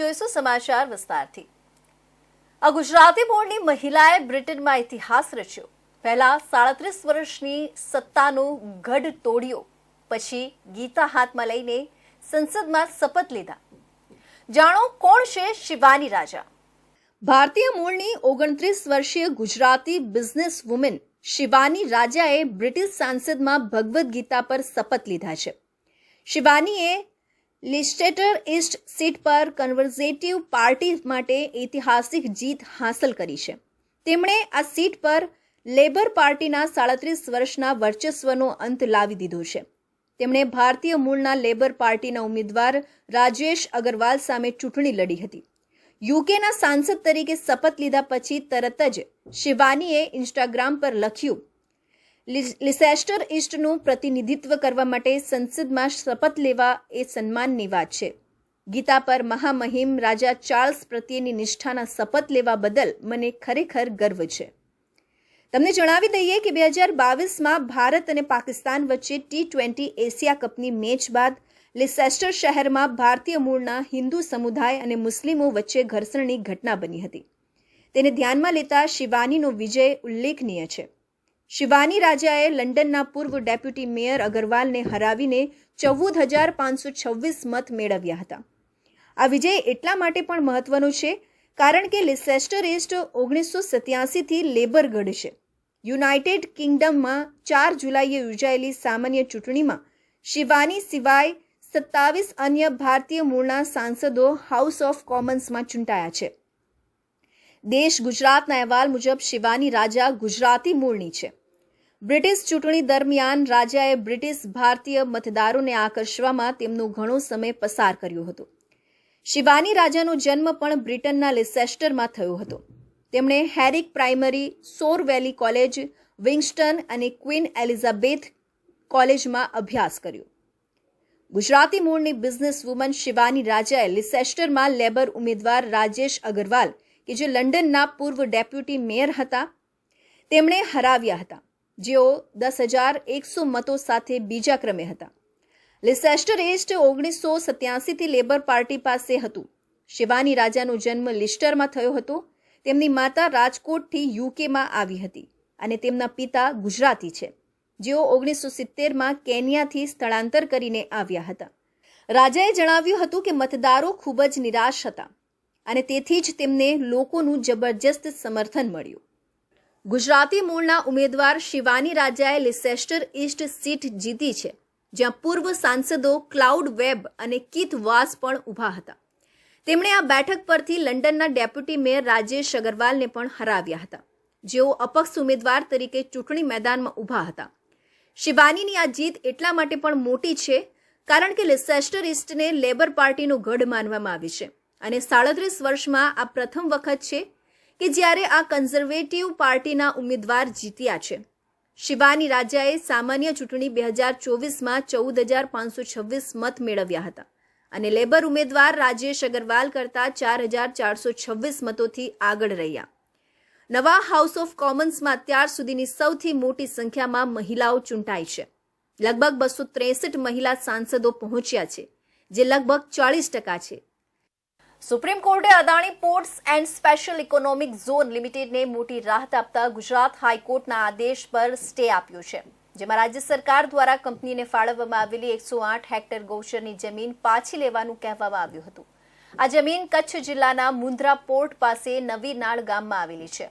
જોઈશું સમાચાર વિસ્તારથી. આ ગુજરાતી મૂળની મહિલાએ બ્રિટનમાં ઇતિહાસ રચ્યો. પહેલા સાડત્રીસ વર્ષની સત્તાનો ગઢ તોડ્યો, પછી ગીતા હાથમાં લઈને સંસદમાં શપથ લીધા. જાણો કોણ છે શિવાની રાજા? ભારતીય મૂળની ઓગણત્રીસ વર્ષીય ગુજરાતી બિઝનેસ વુમેન શિવાની રાજાએ બ્રિટિશ સાંસદમાં ભગવદ્ ગીતા પર શપથ લીધા છે. શિવાનીએ લિસ્ટેટર ઇસ્ટ સીટ પર કન્વર્ઝેટિવ પાર્ટી માટે ઐતિહાસિક જીત હાંસલ કરી છે. તેમણે આ સીટ પર લેબર પાર્ટીના સાડત્રીસ વર્ષના વર્ચસ્વનો અંત લાવી દીધો છે. તેમણે ભારતીય મૂળના લેબર પાર્ટીના ઉમેદવાર રાજેશ અગરવાલ સામે ચૂંટણી લડી હતી. યુકેના સાંસદ તરીકે શપથ લીધા પછી તરત જ શિવાનીએ ઇન્સ્ટાગ્રામ પર લખ્યું લિસેસ્ટર ઇસ્ટનું પ્રતિનિધિત્વ કરવા માટે સંસદમાં શપથ લેવા એ સન્માનની વાત છે. ગીતા પર મહામહિમ રાજા ચાર્લ્સ પ્રત્યેની નિષ્ઠાના શપથ લેવા બદલ મને ખરેખર ગર્વ છે. તમને જણાવી દઈએ કે બે હજાર બાવીસમાં ભારત અને પાકિસ્તાન વચ્ચે ટી ટ્વેન્ટી એશિયા કપની મેચ બાદ લિસેસ્ટર શહેરમાં ભારતીય મૂળના હિન્દુ સમુદાય અને મુસ્લિમો વચ્ચે ઘર્ષણની ઘટના બની હતી. તેને ધ્યાનમાં લેતા શિવાનીનો વિજય ઉલ્લેખનીય છે. શિવાની રાજાએ લંડનના પૂર્વ ડેપ્યુટી મેયર અગરવાલને હરાવીને ચૌદ હજાર પાંચસો છવ્વીસ મત મેળવ્યા હતા. આ વિજય એટલા માટે પણ મહત્વનો છે, કારણ કે લિસેસ્ટર ઇસ્ટ ઓગણીસો સત્યાસીથી લેબર ગઢ છે. યુનાઇટેડ કિંગડમમાં ચાર જુલાઈએ યોજાયેલી સામાન્ય ચૂંટણીમાં શિવાની સિવાય સત્તાવીસ અન્ય ભારતીય મૂળના સાંસદો હાઉસ ઓફ કોમન્સમાં ચૂંટાયા છે. દેશ ગુજરાતના અહેવાલ મુજબ શિવાની રાજા ગુજરાતી મૂળની છે. બ્રિટિશ ચૂંટણી દરમિયાન રાજાએ બ્રિટિશ ભારતીય મતદારોને આકર્ષવામાં તેમનો ઘણો સમય પસાર કર્યો હતો. શિવાની રાજાનો જન્મ પણ બ્રિટનના લિસેસ્ટરમાં થયો હતો. તેમણે હેરિક પ્રાઇમરી, સોર વેલી કોલેજ, વિંગસ્ટન અને ક્વીન એલિઝાબેથ કોલેજમાં અભ્યાસ કર્યો. ગુજરાતી મૂળની બિઝનેસ વુમન શિવાની રાજાએ લિસેસ્ટરમાં લેબર ઉમેદવાર રાજેશ અગરવાલ, કે જે લંડનના પૂર્વ ડેપ્યુટી મેયર હતા, તેમણે હરાવ્યા હતા. જેઓ દસ હજાર એકસો મતો સાથે બીજા ક્રમે હતા. લિસેસ્ટર એસ્ટ ઓગણીસો સત્યાસીથી લેબર પાર્ટી પાસે હતું. શિવાની રાજાનો જન્મ લિસ્ટરમાં થયો હતો. તેમની માતા રાજકોટથી યુકેમાં આવી હતી અને તેમના પિતા ગુજરાતી છે. જેઓ ઓગણીસો સિત્તેરમાં કેન્યાથી સ્થળાંતર કરીને આવ્યા હતા. રાજાએ જણાવ્યું હતું કે મતદારો ખૂબ જ નિરાશ હતા અને તેથી જ તેમને લોકોનું જબરજસ્ત સમર્થન મળ્યું. ગુજરાતી મૂળના ઉમેદવાર શિવાની રાજાએ લિસેસ્ટર ઇસ્ટ સીટ જીતી છે, જ્યાં પૂર્વ સાંસદો ક્લાઉડ વેબ અને કીથ વાસ પણ ઊભા હતા. તેમણે આ બેઠક પરથી લંડનના ડેપ્યુટી મેયર રાજેશ અગરવાલને પણ હરાવ્યા હતા. જેઓ અપક્ષ ઉમેદવાર તરીકે ચૂંટણી મેદાનમાં ઊભા હતા. શિવાનીની આ જીત એટલા માટે પણ મોટી છે, કારણ કે લિસેસ્ટર ઇસ્ટને લેબર પાર્ટીનું ગઢ માનવામાં આવી છે અને સાડત્રીસ વર્ષમાં આ પ્રથમ વખત છે કે જ્યારે આ કન્ઝર્વેટિવ પાર્ટીના ઉમેદવાર જીત્યા છે. શિવાની રાજાએ સામાન્ય ચૂંટણી બે હજાર ચોવીસમાં ચૌદ હજાર પાંચસો છવ્વીસ મત મેળવ્યા હતા અને લેબર ઉમેદવાર રાજેશ અગરવાલ કરતાં ચાર હજાર ચારસો છવ્વીસ મતોથી આગળ રહ્યા. નવા હાઉસ ઓફ કોમન્સમાં અત્યાર સુધીની સૌથી મોટી સંખ્યામાં મહિલાઓ ચૂંટાઈ છે. લગભગ બસો ત્રેસઠ મહિલા સાંસદો પહોંચ્યા છે, જે લગભગ ચાળીસ ટકા છે. સુપ્રીમ કોર્ટે Adani ports and special economic zone લિમિટેડને મોટી રાહત આપતા ગુજરાત હાઈકોર્ટના આદેશ પર સ્ટે આપ્યો છે, જેમાં રાજ્ય સરકાર દ્વારા કંપનીને ફાળવવામાં આવેલી એકસો આઠ હેક્ટર ગૌચરની જમીન પાછી લેવાનું કહેવામાં આવ્યું હતું. આ જમીન કચ્છ જિલ્લાના મુન્દ્રા પોર્ટ પાસે નવી નાળ ગામમાં આવેલી છે.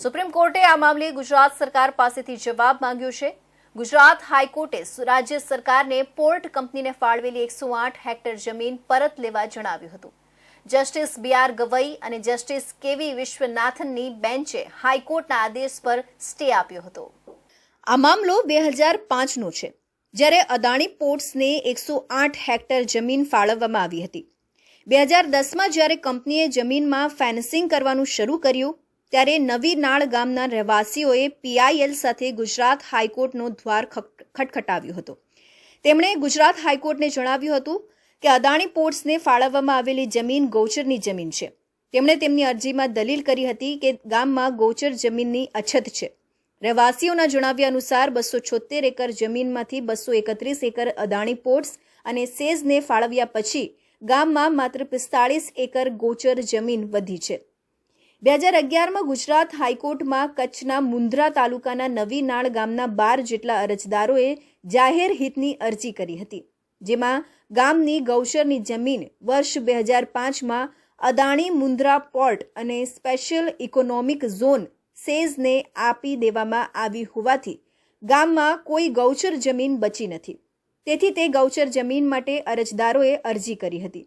સુપ્રીમ કોર્ટે આ મામલે ગુજરાત સરકાર પાસેથી જવાબ માંગ્યો છે. ગુજરાત હાઈકોર્ટે રાજ્ય સરકારને પોર્ટ કંપનીને ફાળવેલી એકસો આઠ હેક્ટર જમીન પરત લેવા જણાવ્યું હતું. જસ્ટિસ બી આર ગવઈ અને જસ્ટિસ કેવી વિશ્વનાથનની બેન્ચે હાઈકોર્ટના આદેશ પર સ્ટે આપ્યો હતો. આ મામલો બે હજાર પાંચનો છે, જ્યારે અદાણી પોર્ટ્સને એકસો આઠ હેક્ટર જમીન ફાળવવામાં આવી હતી. બે હજાર દસમાં જ્યારે કંપનીએ જમીનમાં ફેન્સિંગ કરવાનું શરૂ કર્યું, ત્યારે નવી નાળ ગામના રહેવાસીઓએ પીઆઈએલ સાથે ગુજરાત હાઈકોર્ટનો દ્વાર ખટ- ખટખટાવ્યો હતો. તેમણે ગુજરાત હાઈકોર્ટને જણાવ્યું હતું કે અદાણી પોર્ટ્સને ફાળવવામાં આવેલી જમીન ગૌચરની જમીન છે. તેમણે તેમની અરજીમાં દલીલ કરી હતી કે ગામમાં ગૌચર જમીનની અછત છે. રહેવાસીઓના જણાવ્યા અનુસાર બસો છોતેર એકર જમીનમાંથી બસો એકત્રીસ એકર અદાણી પોર્ટ્સ અને સેઝને ફાળવ્યા પછી ગામમાં માત્ર પિસ્તાળીસ એકર ગોચર જમીન વધી છે. બે હજાર અગિયારમાં ગુજરાત હાઈકોર્ટમાં કચ્છના મુન્દ્રા તાલુકાના નવી નાળ ગામના બાર જેટલા અરજદારોએ જાહેર હિતની અરજી કરી હતી. જેમાં ગામની ગૌચરની જમીન વર્ષ બે હજાર પાંચમાં અદાણી મુન્દ્રા પોર્ટ અને સ્પેશિયલ ઇકોનોમિક ઝોન સેઝને આપી દેવામાં આવી હોવાથી ગામમાં કોઈ ગૌચર જમીન બચી નથી. તેથી તે ગૌચર જમીન માટે અરજદારોએ અરજી કરી હતી.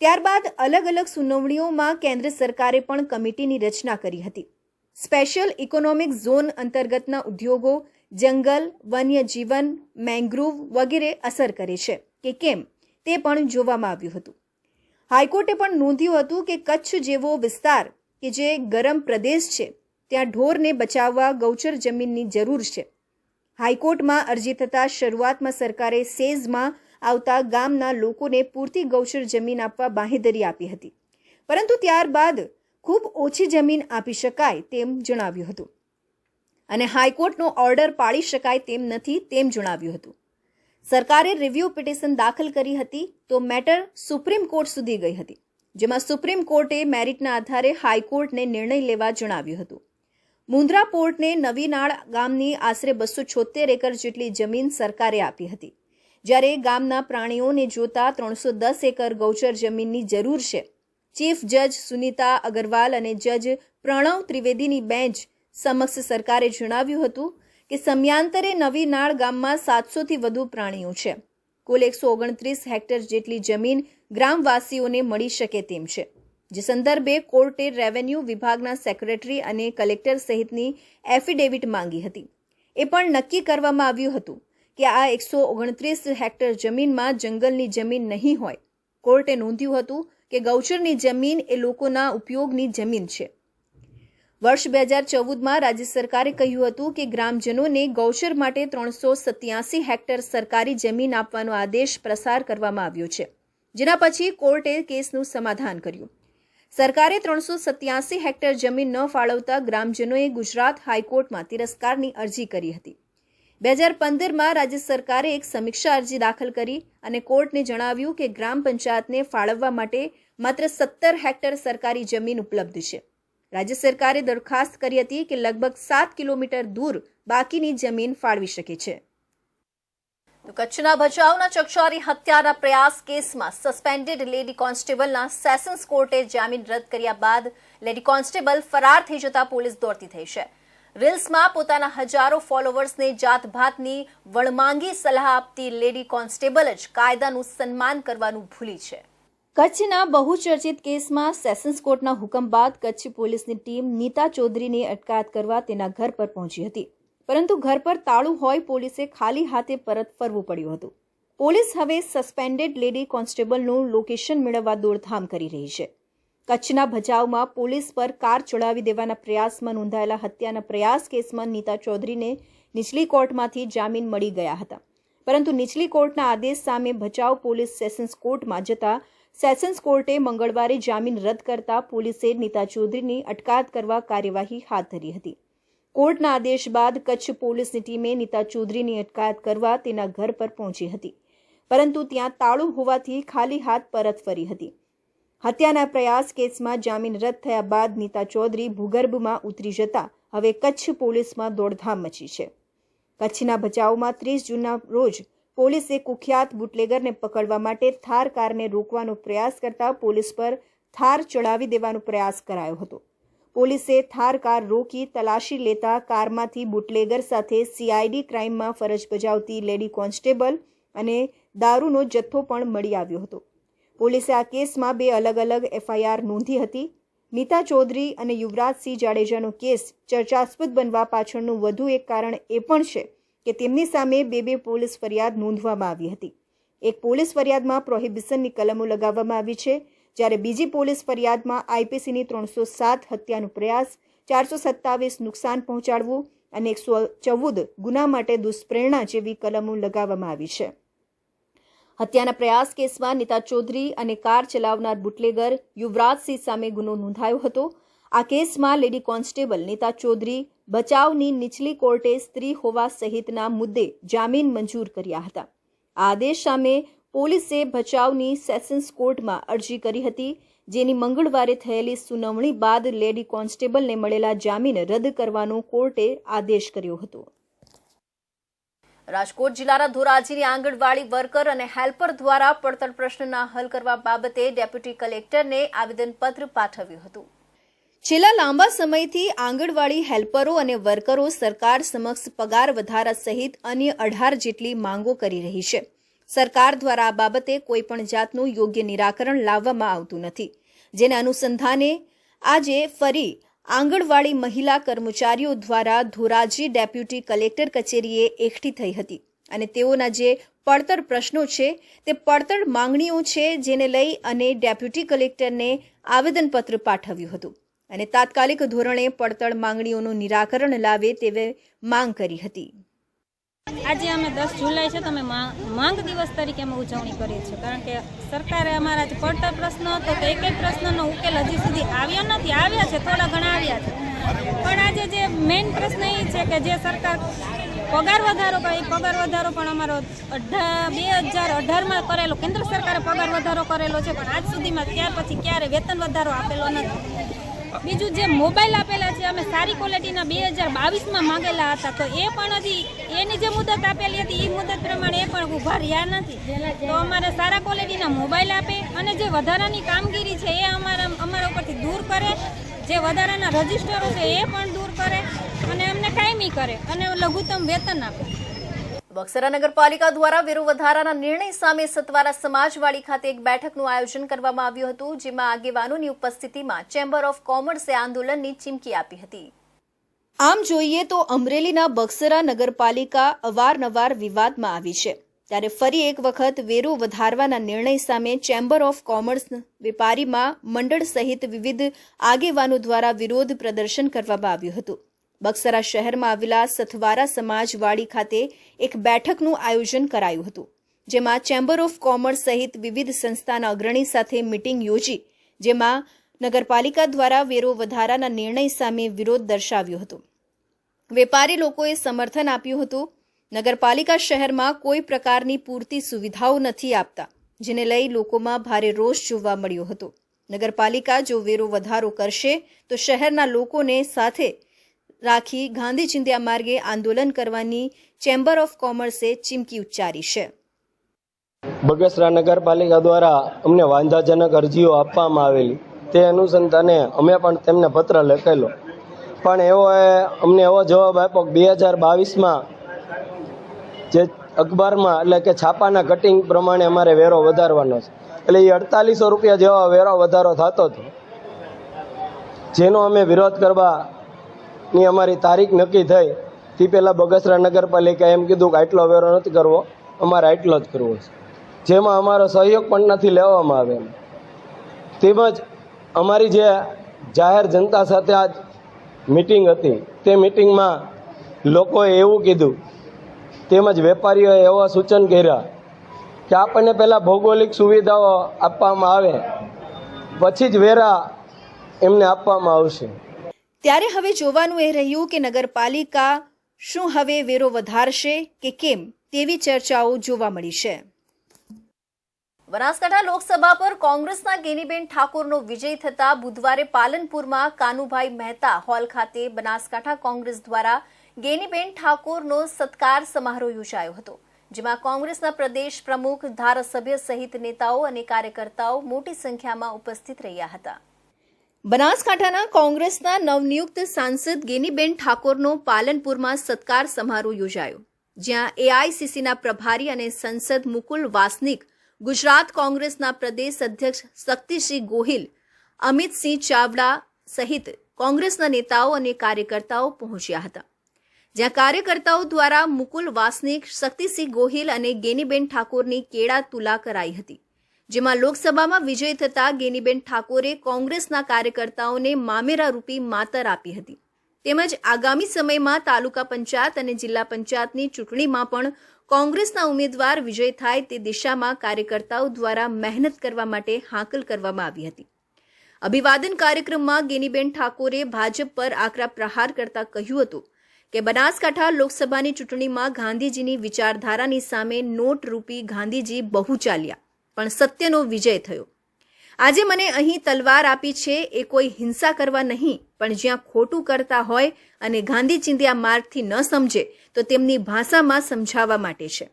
ત્યારબાદ અલગ અલગ સુનાવણીઓમાં કેન્દ્ર સરકારે પણ કમિટીની રચના કરી હતી. સ્પેશિયલ ઇકોનોમિક ઝોન અંતર્ગતના ઉદ્યોગો જંગલ, વન્યજીવન, મેંગ્રુવ વગેરે અસર કરે છે કે કેમ તે પણ જોવામાં આવ્યું હતું. હાઈકોર્ટે પણ નોંધ્યું હતું કે કચ્છ જેવો વિસ્તાર કે જે ગરમ પ્રદેશ છે, ત્યાં ઢોરને બચાવવા ગૌચર જમીનની જરૂર છે. હાઈકોર્ટમાં અરજી થતાં શરૂઆતમાં સરકારે સેઝમાં આવતા ગામના લોકોને પૂરતી ગૌચર જમીન આપવા બાંહેધરી આપી હતી. પરંતુ ત્યારબાદ ખૂબ ઓછી જમીન આપી શકાય તેમ જણાવ્યું હતું. અને હાઈકોર્ટનો ઓર્ડર પાળી શકાય તેમ નથી તેમ જણાવ્યું હતું. સરકારે રિવ્યૂ પિટિશન દાખલ કરી હતી તો મેટર સુપ્રીમ કોર્ટ સુધી ગઈ હતી, જેમાં સુપ્રીમ કોર્ટે મેરિટના આધારે હાઈકોર્ટને નિર્ણય લેવા જણાવ્યું હતું. મુન્દ્રા પોર્ટને નવીનાળ ગામની આશરે બસો છોતેર એકર જેટલી જમીન સરકારે આપી હતી. જ્યારે ગામના પ્રાણીઓને જોતા ત્રણસો દસ એકર ગૌચર જમીનની જરૂર છે, ચીફ જજ સુનીતા અગરવાલ અને જજ પ્રણવ ત્રિવેદીની બેન્ચ સમક્ષ સરકારે જણાવ્યું હતું કે સમયાંતરે નવી નાળ ગામમાં સાતસોથી વધુ પ્રાણીઓ છે. કુલ એકસો ઓગણત્રીસ હેક્ટર જેટલી જમીન ગ્રામવાસીઓને મળી શકે તેમ છે. જે સંદર્ભે કોર્ટે રેવન્યુ વિભાગના સેક્રેટરી અને કલેક્ટર સહિતની એફિડેવિટ માંગી હતી. એ પણ નક્કી કરવામાં આવ્યું હતું કે આ એકસો ઓગણત્રીસ હેક્ટર જમીનમાં જંગલની જમીન નહીં હોય. કોર્ટે નોંધ્યું હતું કે ગૌચરની જમીન એ લોકોના ઉપયોગની જમીન છે. વર્ષ બે હજાર ચૌદમાં રાજ્ય સરકારે કહ્યું હતું કે ગ્રામજનોને ગૌચર માટે ત્રણસો સત્યાસી હેક્ટર સરકારી જમીન આપવાનો આદેશ પ્રસાર કરવામાં આવ્યો છે, જેના પછી કોર્ટે કેસનું સમાધાન કર્યું. સરકારે ત્રણસો સત્યાસી હેક્ટર જમીન ન ફાળવતા ગ્રામજનોએ ગુજરાત હાઈકોર્ટમાં તિરસ્કારની અરજી કરી હતી. બે હજાર પંદરમાં રાજ્ય સરકારે એક સમીક્ષા અરજી દાખલ કરી અને કોર્ટને જણાવ્યું કે ગ્રામ પંચાયતને ફાળવવા માટે માત્ર સત્તર હેક્ટર સરકારી જમીન ઉપલબ્ધ છે. રાજ્ય સરકારે દરખાસ્ત કરી હતી કે લગભગ સાત કિલોમીટર દૂર બાકીની જમીન ફાળવી શકે છે. તો કચ્છના ભચાઉના ચકચારી હત્યાના પ્રયાસ કેસમાં સસ્પેન્ડેડ લેડી કોન્સ્ટેબલના સેશન્સ કોર્ટે જામીન રદ કર્યા બાદ લેડી કોન્સ્ટેબલ ફરાર થઈ જતા પોલીસ દોડતી થઈ છે. રીલ્સમાં પોતાના હજારો ફોલોવર્સને જાતભાતની વણમાંગી સલાહ આપતી લેડી કોન્સ્ટેબલ જ કાયદાનું સન્માન કરવાનું ભૂલી છે. કચ્છના બહુચર્ચિત કેસમાં સેશન્સ કોર્ટના હુકમ બાદ કચ્છ પોલીસની ટીમ નીતા ચૌધરીની અટકાયત કરવા તેના ઘર પર પહોંચી હતી. પરંતુ ઘર પર તાળું હોય પોલીસે ખાલી હાથે પરત ફરવું પડ્યું હતું. પોલીસ હવે સસ્પેન્ડેડ લેડી કોન્સ્ટેબલનું લોકેશન મેળવવા દોડધામ કરી રહી છે. કચ્છના ભચાઉમાં પોલીસ પર કાર ચડાવી દેવાના પ્રયાસમાં નોંધાયેલા હત્યાના પ્રયાસ કેસમાં નીતા ચૌધરીને નીચલી કોર્ટમાંથી જામીન મળી ગયા હતા. પરંતુ નીચલી કોર્ટના આદેશ સામે ભચાઉ પોલીસ સેશન્સ કોર્ટમાં જતા સેશન્સ કોર્ટે મંગળવારે જામીન રદ કરતા પોલીસે નીતા ચૌધરીની અટકાયત કરવા કાર્યવાહી હાથ ધરી હતી. કોર્ટના આદેશ બાદ કચ્છ પોલીસની ટીમે નીતા ચૌધરીની અટકાયત કરવા તેના ઘર પર પહોંચી હતી. પરંતુ ત્યાં તાળું હોવાથી ખાલી હાથ પરત ફરી હતી. હત્યાના પ્રયાસ કેસમાં જામીન રદ થયા બાદ નીતા ચૌધરી ભૂગર્ભમાં ઉતરી જતા હવે કચ્છ પોલીસમાં દોડધામ મચી છે. કચ્છના બચાવમાં ત્રીસ જૂનના રોજ પોલીસે કુખ્યાત બુટલેગરને પકડવા માટે થાર કારને રોકવાનો પ્રયાસ કરતા પોલીસ પર થાર ચડાવી દેવાનો પ્રયાસ કરાયો હતો. પોલીસે થાર કાર રોકી તલાશી લેતા કારમાંથી બુટલેગર સાથે સીઆઈડી ક્રાઇમમાં ફરજ બજાવતી લેડી કોન્સ્ટેબલ અને દારૂનો જથ્થો પણ મળી આવ્યો હતો. પોલીસે આ કેસમાં બે અલગ અલગ એફઆઈઆર નોંધી હતી. નીતા ચૌધરી અને યુવરાજસિંહ જાડેજાનો કેસ ચર્ચાસ્પદ બનવા પાછળનું વધુ એક કારણ એ પણ છે કે તેમની સામે બે બે પોલીસ ફરિયાદ નોંધવામાં આવી હતી. એક પોલીસ ફરિયાદમાં પ્રોહિબિશનની કલમો લગાવવામાં આવી છે, જ્યારે બીજી પોલીસ ફરિયાદમાં આઈપીસીની ત્રણસો સાત હત્યાનો પ્રયાસ, ચારસો સત્તાવીસ નુકસાન પહોંચાડવું અને એકસો ચૌદ ગુના માટે દુષ્પ્રેરણા જેવી કલમો લગાવવામાં આવી છે. હત્યાના પ્રયાસ કેસમાં નીતા ચૌધરી અને કાર ચલાવનાર બુટલેગર યુવરાજસિંહ સામે ગુનો નોંધાયો હતો. આ કેસમાં લેડી કોન્સ્ટેબલ નીતા ચૌધરી બચાવની નીચલી કોર્ટે સ્ત્રી હોવા સહિતના મુદ્દે જામીન મંજૂર કર્યા હતા. આ આદેશ સામે પોલીસે ભચાઉની સેશન્સ કોર્ટમાં અરજી કરી હતી, જેની મંગળવારે થયેલી સુનાવણી બાદ લેડી કોન્સ્ટેબલને મળેલા જામીન રદ કરવાનો કોર્ટે આદેશ કર્યો હતો. રાજકોટ જિલ્લાના ધોરાજીની આંગણવાડી વર્કર અને હેલ્પર દ્વારા પડતર પ્રશ્નના હલ કરવા બાબતે ડેપ્યુટી કલેક્ટરને આવેદનપત્ર પાઠવ્યું હતું. છેલ્લા લાંબા સમયથી આંગણવાડી હેલ્પરો અને વર્કરો સરકાર સમક્ષ પગાર વધારા સહિત અન્ય અઢાર જેટલી માંગો કરી રહી છે. સરકાર દ્વારા આ બાબતે કોઈપણ જાતનું યોગ્ય નિરાકરણ લાવવામાં આવતું નથી. જેના અનુસંધાને આજે ફરી આંગણવાડી મહિલા કર્મચારીઓ દ્વારા ધોરાજી ડેપ્યુટી કલેક્ટર કચેરીએ એકઠી થઈ હતી અને તેઓના જે પડતર પ્રશ્નો છે તે પડતર માંગણીઓ છે જેને લઈ અને ડેપ્યુટી કલેક્ટરને આવેદનપત્ર પાઠવ્યું હતું. અને તાત્કાલિક ધોરણે પડતર માંગણીઓનું નિરાકરણ લાવે તેવી માંગ કરી હતી. આજે અમે દસ જુલાઈ છે તો અમે માંગ દિવસ તરીકે અમે ઉજવણી કરીએ છીએ. કારણ કે સરકારે અમારા જે પડતર પ્રશ્ન હતો તો એક એક પ્રશ્નનો ઉકેલ હજી સુધી આવ્યો નથી. આવ્યા છે, થોડા ઘણા આવ્યા છે. પણ આજે જે મેઇન પ્રશ્ન એ છે કે જે સરકાર પગાર વધારો એ પગાર વધારો પણ અમારો અઢાર બે હજાર અઢારમાં કરેલો, કેન્દ્ર સરકારે પગાર વધારો કરેલો છે, પણ આજ સુધીમાં ત્યાર પછી ક્યારે વેતન વધારો આપેલો નથી. બીજું જે મોબાઈલ આપેલા છે, અમે સારી ક્વોલિટીના બે હજાર બાવીસમાં માંગેલા હતા, તો એ પણ હજી એની જે મુદત આપેલી હતી એ મુદત પ્રમાણે એ પણ ઊભા રહ્યા નથી. તો અમારે સારા ક્વોલિટીના મોબાઈલ આપે અને જે વધારાની કામગીરી છે, એ અમારા અમારા ઉપરથી દૂર કરે. જે વધારાના રજિસ્ટરો છે, એ પણ દૂર કરે અને અમને કાયમી કરે અને લઘુત્તમ વેતન આપે. બક્સરા નગરપાલિકા દ્વારા વેરો વધારાના નિર્ણય સામે સતવારા સમાજવાડી ખાતે એક બેઠકનું આયોજન કરવામાં આવ્યું હતું, જેમાં આગેવાનોની ઉપસ્થિતિમાં ચેમ્બર ઓફ કોમર્સે આંદોલનની ચીમકી આપી હતી. આમ જોઈએ તો અમરેલીના બક્સરા નગરપાલિકા અવારનવાર વિવાદમાં આવી છે. ત્યારે ફરી એક વખત વેરો વધારવાના નિર્ણય સામે ચેમ્બર ઓફ કોમર્સ વેપારીમાં મંડળ સહિત વિવિધ આગેવાનો દ્વારા વિરોધ પ્રદર્શન કરવામાં આવ્યું હતું. બક્સરા શહેરમાં આવેલા સથવારા સમાજવાડી ખાતે એક બેઠકનું આયોજન કરાયું હતું, જેમાં ચેમ્બર ઓફ કોમર્સ સહિત વિવિધ સંસ્થાના અગ્રણી સાથે મિટિંગ યોજી, જેમાં નગરપાલિકા દ્વારા વેરો વધારાના નિર્ણય સામે વિરોધ દર્શાવ્યો હતો. વેપારી લોકોએ સમર્થન આપ્યું હતું, નગરપાલિકા શહેરમાં કોઈ પ્રકારની પૂરતી સુવિધાઓ નથી આપતા, જેને લઈ લોકોમાં ભારે રોષ જોવા મળ્યો હતો. નગરપાલિકા જો વેરો વધારો કરશે, તો શહેરના લોકોને સાથે રાખી ગાંધી ચિંધ્યા માર્ગે આંદોલન કરવાની ચેમ્બર ઓફ કોમર્સે ચીમકી ઉચ્ચારી છે. બગસરા નગરપાલિકા દ્વારા અમને વાંધાજનક અરજીઓ આપવામાં આવેલી. તે અનુસંધાને અમે પણ તેમને પત્ર લખેલો. પણ એવો અમને એવો જવાબ આપ્યો કે બે હજાર બાવીસમાં જે અખબારમાં એટલે કે છાપાના કટિંગ પ્રમાણે અમારે વેરો વધારવાનો છે. એટલે એ અડતાલીસો રૂપિયા જેવા વેરો વધારો થતો હતો. જેનો અમે વિરોધ કરવાની અમારી તારીખ નક્કી થઈ, તે પહેલાં બગસરા નગરપાલિકાએ એમ કીધું કે આટલો વેરો નથી કરવો, અમારે આટલો જ કરવો છે. જેમાં અમારો સહયોગ પણ નથી લેવામાં આવે તેમજ અમારી જે જાહેર જનતા સાથે આજ મિટિંગ હતી, તે મિટિંગમાં લોકોએ એવું કીધું, તેમજ વેપારીઓએ એવા સૂચન કર્યા કે આપણને પહેલાં ભૌગોલિક સુવિધાઓ આપવામાં આવે, પછી જ વેરા એમને આપવામાં આવશે. ત્યારે હવે જોવાનું એ રહ્યું કે નગરપાલિકા શું હવે વેરો વધારશે કે કેમ તેવી ચર્ચાઓ જોવા મળી છે. બનાસકાંઠા લોકસભા પર કોંગ્રેસના ગેનીબેન ઠાકોરનો વિજય થતા બુધવારે પાલનપુરમાં કાનુભાઈ મહેતા હોલ ખાતે બનાસકાંઠા કોંગ્રેસ દ્વારા ગેનીબેન ઠાકોરનો સત્કાર સમારોહ યોજાયો હતો, જેમાં કોંગ્રેસના પ્રદેશ પ્રમુખ, ધારાસભ્ય સહિત નેતાઓ અને કાર્યકર્તાઓ મોટી સંખ્યામાં ઉપસ્થિત રહ્યા હતા. બનાસકાંઠાના કોંગ્રેસના નવનિયુક્ત સાંસદ ગેનીબેન ઠાકોરનો પાલનપુરમાં સત્કાર સમારોહ યોજાયો, જ્યાં એઆઈસીસીના પ્રભારી અને સંસદ મુકુલ વાસનિક, ગુજરાત કોંગ્રેસના પ્રદેશ અધ્યક્ષ શક્તિસિંહ ગોહિલ, અમિતસિંહ ચાવડા સહિત કોંગ્રેસના નેતાઓ અને કાર્યકર્તાઓ પહોંચ્યા હતા. જ્યાં કાર્યકર્તાઓ દ્વારા મુકુલ વાસનિક, શક્તિસિંહ ગોહિલ અને ગેનીબેન ઠાકોરની કેળા તુલા કરાઈ હતી. જેમાં લોકસભામાં વિજય થતા ગેનીબેન ઠાકોરે કોંગ્રેસના કાર્યકર્તાઓને મામેરા રૂપી માતર આપી હતી. તેમજ આગામી સમયમાં તાલુકા પંચાયત અને જિલ્લા પંચાયતની ચૂંટણીમાં પણ કોંગ્રેસના ઉમેદવાર વિજય થાય તે દિશામાં કાર્યકર્તાઓ દ્વારા મહેનત કરવા માટે હાંકલ કરવામાં આવી હતી. અભિવાદન કાર્યક્રમમાં ગેનીબેન ઠાકોરે ભાજપ પર આકરા પ્રહાર કરતા કહ્યું હતું કે બનાસકાંઠા લોકસભાની ચૂંટણીમાં ગાંધીજીની વિચારધારાની સામે નોટ રૂપી ગાંધીજી બહુ ચાલ્યા. પણ સત્યનો વિજય થયો. આજે મને અહીં તલવાર આપી છે, એ કોઈ હિંસા કરવા નહીં, પણ જ્યાં ખોટું કરતા હોય અને ગાંધી ચિંધ્યા માર્ગથી ન સમજે, તો તેમની ભાષામાં સમજાવવા માટે છે.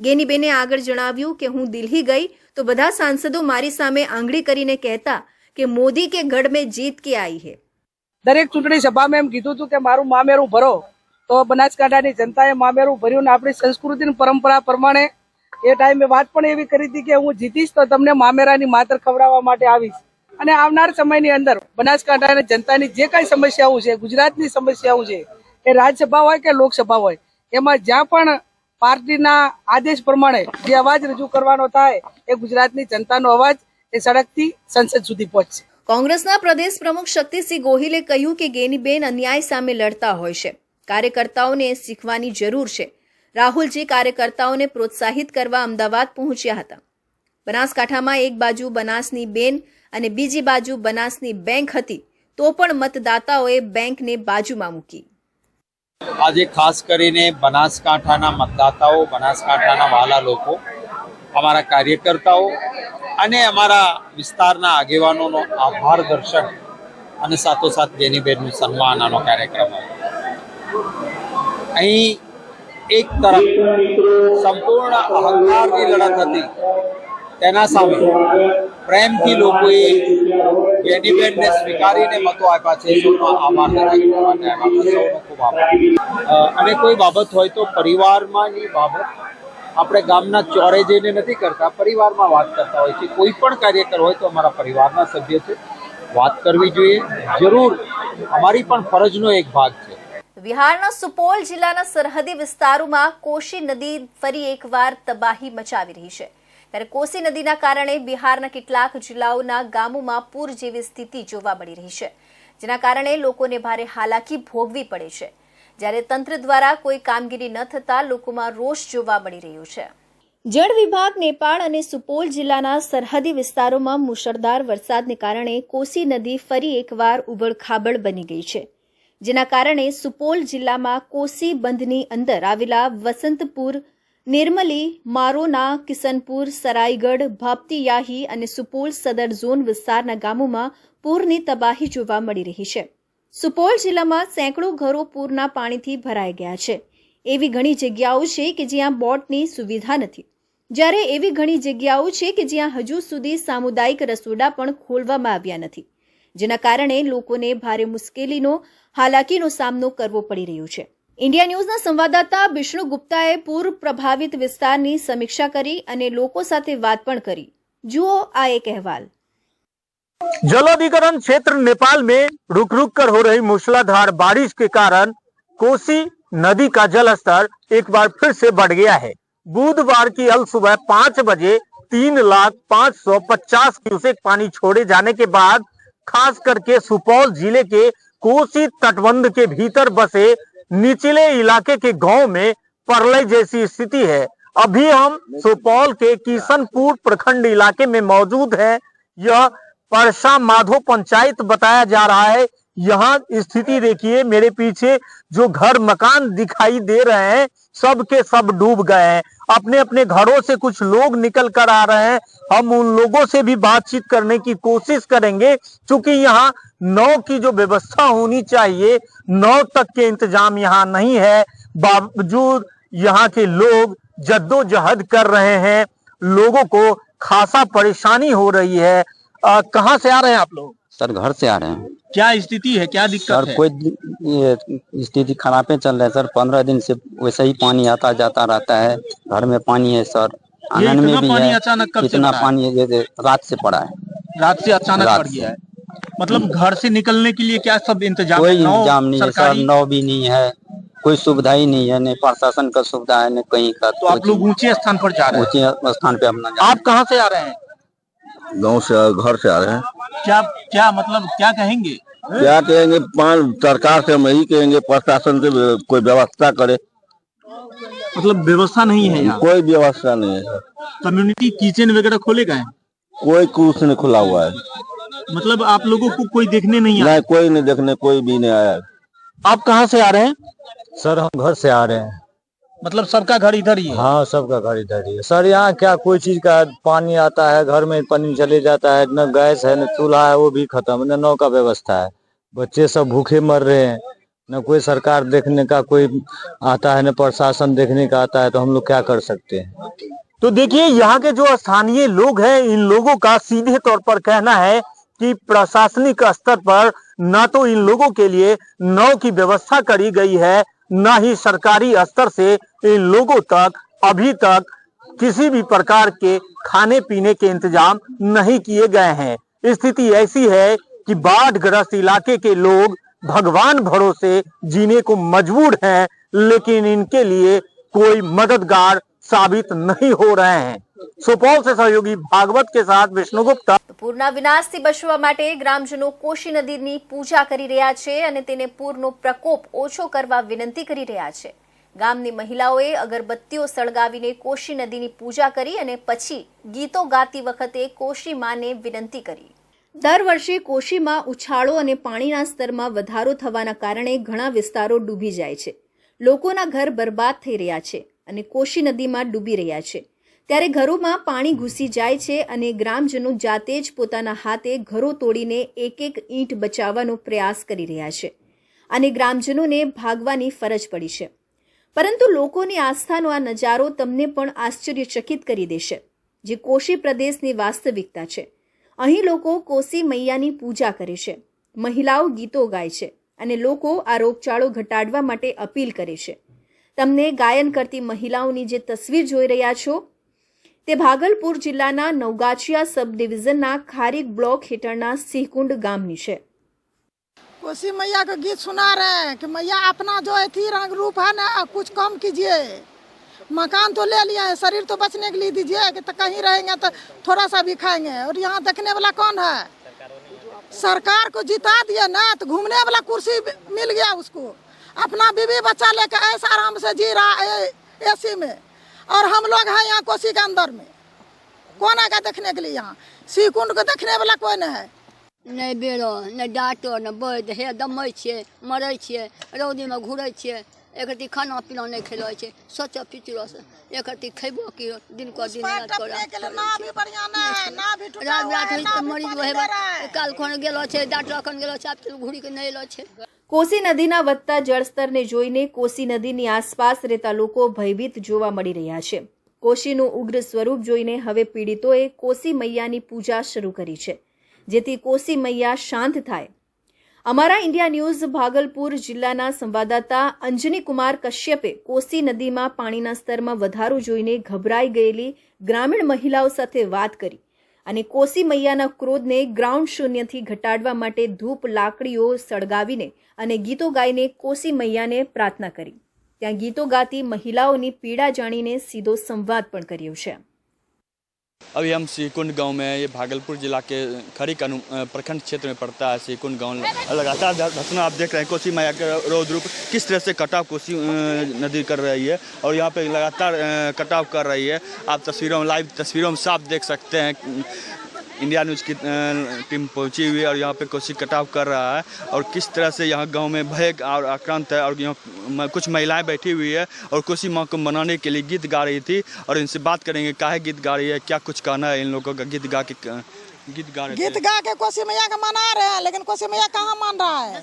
ગેનીબેને આગળ જણાવ્યું કે હું દિલ્હી ગઈ, તો બધા સાંસદો મારી સામે આંગળી કરીને કહેતા કે મોદી કે ગઢ મેં જીત કે આઈ હે. દરેક ચૂંટણી સભામાં એમ કીધું હતું કે મારું મામેરું ભરો, તો બનાસકાંઠાની જનતાએ મામેરું ભર્યું ને આપણી સંસ્કૃતિ પરંપરા પ્રમાણે એ ટાઈમે વાત પણ એવી કરી હતી કે હું જીતીશ તો તમને મામેરાની માતર ખવડાવવા માટે આવીશ. અને આવનાર સમયની અંદર બનાસકાંઠાની જનતાની જે કાંઈ સમસ્યાઓ છે, ગુજરાતની સમસ્યાઓ છે, એ રાજ્યસભા હોય કે લોકસભા હોય, એમાં જ્યાં પણ પાર્ટીના આદેશ પ્રમાણે જે અવાજ રજૂ કરવાનો થાય, એ ગુજરાતની જનતાનો અવાજ એ સડકથી સંસદ સુધી પહોંચશે. કોંગ્રેસના પ્રદેશ પ્રમુખ શક્તિસિંહ ગોહિલે કહ્યું કે ગેનીબેન અન્યાય સામે લડતા હોય છે. કાર્યકર્તાઓને શીખવાની જરૂર છે. રાહુલજી કાર્યકર્તાઓને પ્રોત્સાહિત કરવા અમદાવાદ પહોંચ્યા હતા. બનાસકાંઠામાં એક બાજુ બનાસની બેન અને બીજી બાજુ બનાસની બેંક હતી, તો પણ મતદાતાઓએ બેંકને બાજુમાં મૂકી. આજે ખાસ કરીને બનાસકાંઠાના મતદાતાઓ, બનાસકાંઠાના વાલા લોકો, અમારા કાર્યકર્તાઓ અને અમારા વિસ્તારના આગેવાનોનો આભાર દર્શન અને સાથોસાથ જેનીબેનનું સન્માન આનો કાર્યક્રમ અહીં એક તરફ સંપૂર્ણ અહંકારની લડત હતી તેના સામે પ્રેમથી લોકોએ જેનીબેનને સ્વીકારીને મતો આપ્યા છે. સૌનો આભાર. સૌનો ખૂબ આભાર. અને કોઈ બાબત હોય તો પરિવારમાંની બાબત આપણે ગામના ચોરે જઈને નથી કરતા, પરિવારમાં વાત કરતા હોય છે. કોઈ પણ કાર્યકર હોય તો અમારા પરિવારના સભ્ય છે. વાત કરવી જોઈએ. જરૂર. અમારી પણ ફરજનો એક ભાગ છે. બિહારના સુપોલ જિલ્લાના સરહદી વિસ્તારોમાં કોશી નદી ફરી એકવાર તબાહી મચાવી રહી છે. ત્યારે કોશી નદીના કારણે બિહારના કેટલાક જિલ્લાઓના ગામોમાં પૂર જેવી સ્થિતિ જોવા મળી રહી છે, જેના કારણે લોકોને ભારે હાલાકી ભોગવી પડે છે. જ્યારે તંત્ર દ્વારા કોઈ કામગીરી ન થતા લોકોમાં રોષ જોવા મળી રહ્યો છે. જળ વિભાગ, નેપાળ અને સુપોલ જિલ્લાના સરહદી વિસ્તારોમાં મુશળધાર વરસાદને કારણે કોસી નદી ફરી એકવાર ઉબડખાબડ બની ગઈ છે. જેના કારણે સુપોલ જિલ્લામાં કોસી બંધની અંદર આવેલા વસંતપુર, નિર્મલી, મારોના કિશનપુર સરાઈગઢ ભાપતીયાહી અને સુપોલ સદર ઝોન વિસ્તારના ગામોમાં પૂરની તબાહી જોવા મળી રહી છે. સુપોલ જિલ્લામાં સેંકડો ઘરો પૂરના પાણીથી ભરાઈ ગયા છે. એવી ઘણી જગ્યાઓ છે કે જ્યાં બોટની સુવિધા નથી. જ્યારે એવી ઘણી જગ્યાઓ છે કે જ્યાં હજુ સુધી સામુદાયિક રસોડા પણ ખોલવામાં આવ્યા નથી. જેના કારણે લોકોને ભારે મુશ્કેલીનો હાલાકીનો સામનો કરવો પડી રહ્યો છે ઇન્ડિયા ન્યૂઝના સંવાદદાતા વિષ્ણુ ગુપ્તાએ પૂર પ્રભાવિત વિસ્તારની સમીક્ષા કરી અને લોકો સાથે વાત પણ કરી જુઓ આ એક અહેવાલ जलोधिकरण क्षेत्र नेपाल में रुक रुक कर हो रही मूसलाधार बारिश के कारण कोसी नदी का जलस्तर एक बार फिर से बढ़ गया है बुधवार की अल सुबह पांच बजे तीन लाख पांच सौ पचास क्यूसेक पानी छोड़े जाने के बाद खास करके सुपौल जिले के कोसी तटबंध के भीतर बसे निचले इलाके के गाँव में परलय जैसी स्थिति है। अभी हम सुपौल के किशनपुर प्रखंड इलाके में मौजूद है। यह परसा माधो पंचायत बताया जा रहा है। यहाँ स्थिति देखिए मेरे पीछे जो घर मकान दिखाई दे रहे हैं सब के सब डूब गए हैं। अपने अपने घरों से कुछ लोग निकल कर आ रहे हैं। हम उन लोगों से भी बातचीत करने की कोशिश करेंगे, क्योंकि यहाँ नौ की जो व्यवस्था होनी चाहिए, नौ तक के इंतज़ाम यहाँ नहीं है। बावजूद यहाँ के लोग जद्दोजहद कर रहे हैं। लोगों को खासा परेशानी हो रही है। कहाँ से आ रहे हैं आप लोग? सर, घर से आ रहे हैं। क्या स्थिति है? क्या दिक्कत सर कोई दि- ये स्थिति खराबे चल रहा है सर। पंद्रह दिन से वैसे ही पानी आता जाता रहता है। घर में पानी है सर। आँगन में भी पानी है। अचानक कब इतना है? पानी ये- ये रात से पड़ा है। रात से अचानक पड़ गया है। मतलब घर से निकलने के लिए क्या सब इंतज़ाम कोई इंतज़ाम नहीं है सर? नाव भी नहीं है। कोई सुविधा ही नहीं है न प्रशासन का सुविधा है न कहीं का। तो आप लोग ऊँचे स्थान पर जा रहे हैं। ऊँचे स्थान पे अपना आप कहाँ से आ रहे हैं? गाँव से घर से आ रहे हैं। क्या क्या मतलब क्या कहेंगे? क्या कहेंगे? पान सरकार से हम यही कहेंगे प्रशासन से कोई व्यवस्था करे। मतलब व्यवस्था नहीं है यहाँ? कोई व्यवस्था नहीं है। कम्युनिटी किचन वगैरह खोले गए कोई कुछ नहीं खुला हुआ है। मतलब आप लोगों को कोई देखने नहीं आया? नहीं कोई नहीं देखने कोई भी नहीं आया। आप कहाँ से आ रहे हैं? सर हम घर से आ रहे हैं। मतलब सबका घर इधर ही है? हाँ सबका घर इधर ही है। सर यहाँ क्या कोई चीज़ का पानी आता है? घर में पानी चले जाता है न गैस है न चूल्हा है वो भी खत्म न नौ का व्यवस्था है। बच्चे सब भूखे मर रहे हैं न कोई सरकार देखने का कोई आता है न प्रशासन देखने का आता है तो हम लोग क्या कर सकते हैं? तो देखिए यहाँ के जो स्थानीय लोग हैं इन लोगों का सीधे तौर पर कहना है कि प्रशासनिक स्तर पर न तो इन लोगों के लिए नाव की व्यवस्था करी गई है न ही सरकारी स्तर से इन लोगों तक, अभी तक किसी भी प्रकार के खाने पीने के इंतज़ाम नहीं किए गए हैं। स्थिति ऐसी है कि बाढ़ ग्रस्त इलाके के लोग भगवान भरोसे जीने को मजबूर हैं, लेकिन इनके लिए कोई मददगार साबित नहीं हो रहे हैं सुपौल से सहयोगी भागवत के साथ विष्णु गुप्ता તો પૂરના વિનાશથી બચવા માટે ગ્રામજનો કોશી નદીની પૂજા કરી રહ્યા છે અને તેને પૂરનો પ્રકોપ ઓછો કરવા વિનંતી કરી રહ્યા છે ગામની મહિલાઓએ અગરબત્તીઓ સળગાવીને કોશી નદીની પૂજા કરી અને પછી ગીતો ગાતી વખતે કોશી માને વિનંતી કરી દર વર્ષે કોશીમાં ઉછાળો અને પાણીના સ્તરમાં વધારો થવાના કારણે ઘણા વિસ્તારો ડૂબી જાય છે લોકોના ઘર બરબાદ થઈ રહ્યા છે અને કોશી નદીમાં ડૂબી રહ્યા છે. ત્યારે ઘરોમાં પાણી ઘૂસી જાય છે અને ગ્રામજનો જાતે જ પોતાના હાથે ઘરો તોડીને એક એક ઈંટ બચાવવાનો પ્રયાસ કરી રહ્યા છે અને ગ્રામજનોને ભાગવાની ફરજ પડી છે. પરંતુ લોકોની આસ્થાનો આ નજારો તમને પણ આશ્ચર્યચકિત કરી દેશે, જે કોશી પ્રદેશની વાસ્તવિકતા છે. અહીં લોકો કોશી મૈયાની પૂજા કરે છે, મહિલાઓ ગીતો ગાય છે અને લોકો આ રોગચાળો ઘટાડવા માટે અપીલ કરે છે. તમને ગાયન કરતી મહિલાઓની જે તસવીર જોઈ રહ્યા છો તે ભાગલપુર જિલ્લાના નવગાછિયા સબ ડિવિઝનના ખારીક બ્લોક હેઠળના સિંહકુંડ ગામની છે कोसी मैया का गीत सुना रहे हैं कि मैया अपना जो थी रंग रूप है ना कुछ कम कीजिए मकान तो ले लिया है शरीर तो बचने के लिए दीजिए कि तो कहीं रहेंगे तो थोड़ा सा भी खाएंगे और यहाँ देखने वाला कौन है सरकार को जिता दिया ना तो घूमने वाला कुर्सी मिल गया उसको अपना बीवी बच्चा लेकर ऐसा आराम से जी रहा है ए में। और हम लोग हैं यहाँ कोसी के अंदर में। कौन आएगा देखने के लिए यहाँ? सीकुंड को देखने वाला कोई नहीं है। नहीं बेरो न डाटो न बैद हे। दम छे छियै छे रौदी में घूर छे एक रत्ती खाना पीना नहीं खेल छै सोचो फिचरो से। एक रत्ती खेबो की दिन को दिन रात रात मरीज़ वह काल खन गए छै डॉक्टर खन गेलो छै के नहीं छै। કોસી નદીના વધતા જળસ્તરને જોઈને કોસી નદીની આસપાસ રહેતા લોકો ભયભીત જોવા મળી રહ્યા છે. કોશીનું ઉગ્ર સ્વરૂપ જોઈને હવે પીડિતોએ કોસી મૈયાની પૂજા શરૂ કરી છે. જેથી કોસી મૈયા શાંત થાય. અમારા ઇન્ડિયા ન્યૂઝ ભાગલપુર જિલ્લાના સંવાદદાતા અંજની કુમાર કશ્યપે કોસી નદીમાં પાણીના સ્તરમાં વધારો જોઈને ગભરાઈ ગયેલી ગ્રામીણ મહિલાઓ સાથે વાત કરી. અને કોસી મૈયાના ક્રોધને ગ્રાઉન્ડ શૂન્યથી ઘટાડવા માટે ધૂપ, લાકડીઓ સળગાવીને અને ગીતો ગાઈને કોસી મૈયાને પ્રાર્થના કરી. ત્યાં ગીતો ગાતી મહિલાઓની પીડા જાણીને સીધો સંવાદ પણ કર્યો છે. अभी हम सीकुंड गाँव में ये भागलपुर जिला के कनु प्रखंड क्षेत्र में पड़ता है सीकुंड गाँव। लगातार घटना आप देख रहे हैं, कोसी माया का रोध रूप, किस तरह से कटाव कोसी नदी कर रही है और यहाँ पे लगातार कटाव कर रही है। आप तस्वीरों में लाइव तस्वीरों में साफ़ देख सकते हैं इंडिया न्यूज़ की टीम पहुँची हुई है और यहाँ पे कोसी कटाव कर रहा है और किस तरह से यहाँ गाँव में भय और आक्रांत है और यहाँ कुछ महिलाएँ बैठी हुई है और कोसी माँ को मनाने के लिए गीत गा रही थी और इनसे बात करेंगे काहे गीत गा रही है क्या कुछ कहना है इन लोगों का गीत गा के गीत गा रहे गीत गा के कोसी मैया का मना रहे हैं लेकिन कोसी मैया कहाँ मान रहा है?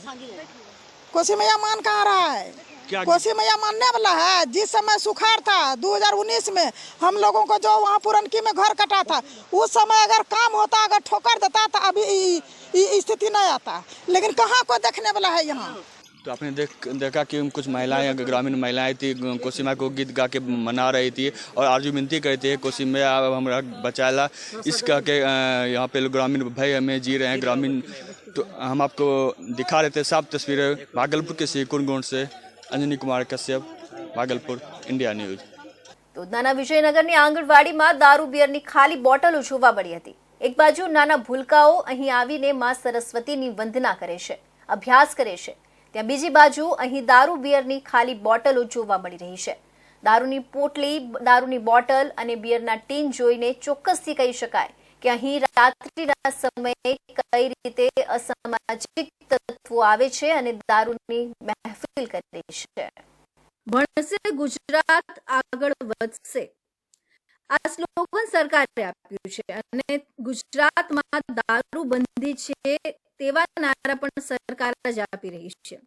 कोसी मैया मान कहाँ रहा है? कोसी मैया मानने वाला है जिस समय सुखाड़ था 2019 में हम लोगों को जो वहाँ पुरनकी में घर कटा था उस समय अगर काम होता अगर ठोकर देता तो अभी स्थिति नहीं आता। लेकिन कहाँ को देखने वाला है यहाँ? तो आपने देख देखा कि कुछ महिलाएँ ग्रामीण महिलाएँ थी कोसी माँ को गीत गा के मना रही थी और आरज़ू विनती करती है कोसी में अब हमरा बचाला। इस कह के यहाँ पे ग्रामीण भाई हमें जी रहे हैं ग्रामीण। तो हम आपको दिखा रहे थे साफ़ तस्वीरें भागलपुर के सिकुनगुंड से। અંજની કુમાર કશ્યપ, ભાગલપુર ઇન્ડિયા ન્યૂઝ દૂધનાના વિજયનગરની આંગણવાડીમાં દારૂ બિયરની ખાલી બોટલો જોવા મળી હતી. એક બાજુ નાના ભૂલકાઓ અહીં આવીને માં સરસ્વતીની વંદના કરે છે, અભ્યાસ કરે છે. ત્યાં બીજી બાજુ અહીં દારૂ બિયરની ખાલી બોટલો જોવા મળી રહી છે. દારૂની પોટલી, દારૂની બોટલ અને બિયરના ટીન જોઈને ચોક્કસથી કહી શકાય કે અહીં રાત્રિના સમયે કઈ રીતે અસામાજિક તત્વો આવે છે અને દારૂની મહેફિલ કરે છે. ભણશે ગુજરાત, આગળ વધશે. આ સ્લોગન સરકારે આપ્યું છે અને ગુજરાતમાં દારૂ બંધી છે તેવા નારા પણ સરકાર જ આપી રહી છે.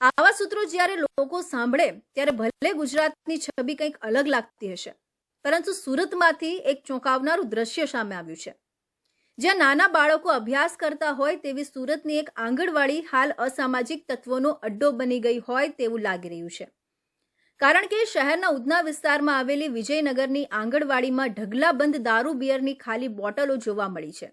આવા સૂત્રો જ્યારે લોકો સાંભળે, ત્યારે ભલે ગુજરાતની છબી કંઈક અલગ લાગતી હશે પરંતુ સુરતમાંથી એક ચોંકાવનારું દ્રશ્ય સામે આવ્યું છે. જ્યાં નાના બાળકો અભ્યાસ કરતા હોય તેવી સુરતની એક આંગણવાડી હાલ અસામાજિક તત્વોનો અડ્ડો બની ગઈ હોય તેવું લાગી રહ્યું છે. કારણ કે શહેરના ઉધના વિસ્તારમાં આવેલી વિજયનગરની આંગણવાડીમાં ઢગલાબંધ દારૂ બિયરની ખાલી બોટલો જોવા મળી છે.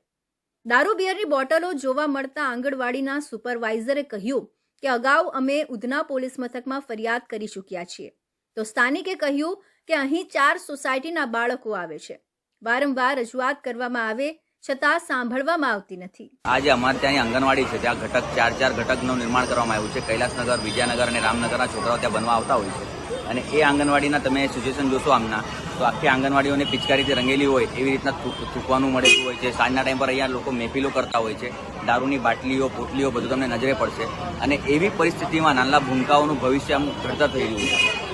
દારૂ બિયરની બોટલો જોવા મળતા આંગણવાડીના સુપરવાઇઝરે કહ્યું કે અગાઉ અમે ઉધના પોલીસ મથકમાં ફરિયાદ કરી ચૂક્યા છીએ. તો સ્થાનિકે કહ્યું કે અહીં ચાર સોસાયટીના બાળકો આવે છે. વારંવાર રજૂઆત કરવામાં આવે, છતાં સાંભળવામાં આવતી નથી. આજે અમારે ત્યાં આંગણવાડી છે ત્યાં ઘટક, ચાર ચાર ઘટકનું નિર્માણ કરવામાં આવ્યું છે. કૈલાસનગર વિજયનગર અને રામનગરના છોકરાઓ ત્યાં બનવા આવતા હોય છે. અને એ આંગણવાડીના તમે સિચ્યુએશન જોશો આમના, તો આખી આંગણવાડીઓને પિચકારીથી રંગેલી હોય, એવી રીતના થૂકવાનું મળેલું હોય છે. સાંજના ટાઈમ પર અહીંયા લોકો મહેફિલો કરતા હોય છે. દારૂની બાટલીઓ, પોટલીઓ બધું તમને નજરે પડશે. અને એવી પરિસ્થિતિમાં નાના ભૂમકાઓનું ભવિષ્ય આમ ઘડતર થઈ રહ્યું છે.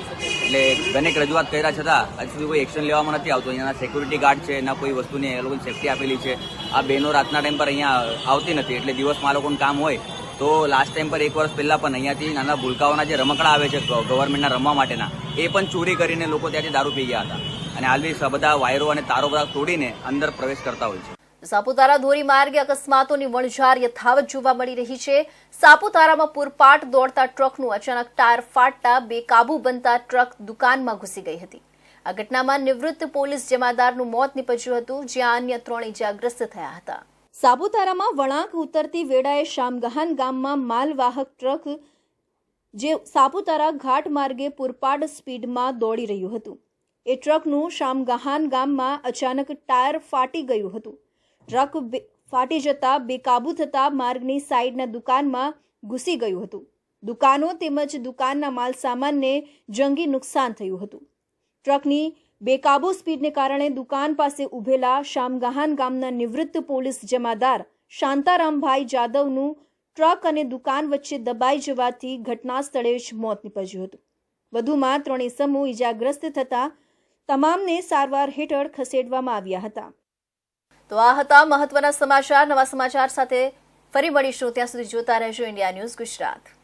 એટલે અનેક રજૂઆત કર્યા છતાં હજુ સુધી કોઈ એક્શન લેવામાં નથી આવતું. અહીંયાના સિક્યુરિટી ગાર્ડ છે ના કોઈ વસ્તુની એ લોકોને સેફટી આપેલી છે. આ બહેનો રાતના ટાઈમ પર અહીંયા આવતી નથી, એટલે દિવસમાં લોકોનું કામ હોય તો લાસ્ટ ટાઈમ પર એક વર્ષ પહેલાં પણ અહીંયાથી નાના ભૂલકાઓના જે રમકડા આવે છે ગવર્મેન્ટના રમવા માટેના, એ પણ ચોરી કરીને લોકો ત્યાંથી દારૂ પી ગયા હતા. અને હાલ બી બધા વાયરો અને તારો બધા તોડીને અંદર પ્રવેશ કરતા હોય છે. સાપુતારા ધોરીમાર્ગે અકસ્માતોની વણઝાર યથાવત જોવા મળી રહી છે. સાપુતારામાં પૂરપાટ દોડતા ટ્રકનું અચાનક ટાયર ફાટતા બેકાબુ બનતા ટ્રક દુકાનમાં ઘૂસી ગઈ હતી. આ ઘટનામાં નિવૃત્ત પોલીસ જમાદારનું મોત નીપજ્યું હતું, જ્યાં અન્ય ત્રણ ઇજાગ્રસ્ત થયા હતા. સાપુતારામાં વળાંક ઉતરતી વેળાએ શામગહાન ગામમાં માલવાહક ટ્રક, જે સાપુતારા ઘાટ માર્ગે પૂરપાટ સ્પીડમાં દોડી રહ્યું હતું. એ ટ્રકનું શામગહાન ગામમાં અચાનક ટાયર ફાટી ગયું હતું. ટ્રક ફાટી જતા બેકાબુ થતા માર્ગની સાઈડના દુકાનમાં ઘૂસી ગયું હતું. દુકાનો તેમજ દુકાનના માલ સામાનને જંગી નુકસાન થયું હતું. ટ્રકની બેકાબુ સ્પીડને કારણે દુકાન પાસે ઉભેલા શામગહાન ગામના નિવૃત્ત પોલીસ જમાદાર શાંતારામભાઈ જાદવનું ટ્રક અને દુકાન વચ્ચે દબાઈ જવાથી ઘટના સ્થળે જ મોત નીપજ્યું હતું. વધુમાં ત્રણેય સમૂહ ઇજાગ્રસ્ત થતા તમામને સારવાર હેઠળ ખસેડવામાં આવ્યા હતા. તો આ હતા મહત્વના સમાચાર. નવા સમાચાર સાથે ફરી મળીશું. ત્યાં સુધી જોતા રહેજો ઇન્ડિયા ન્યૂઝ ગુજરાત.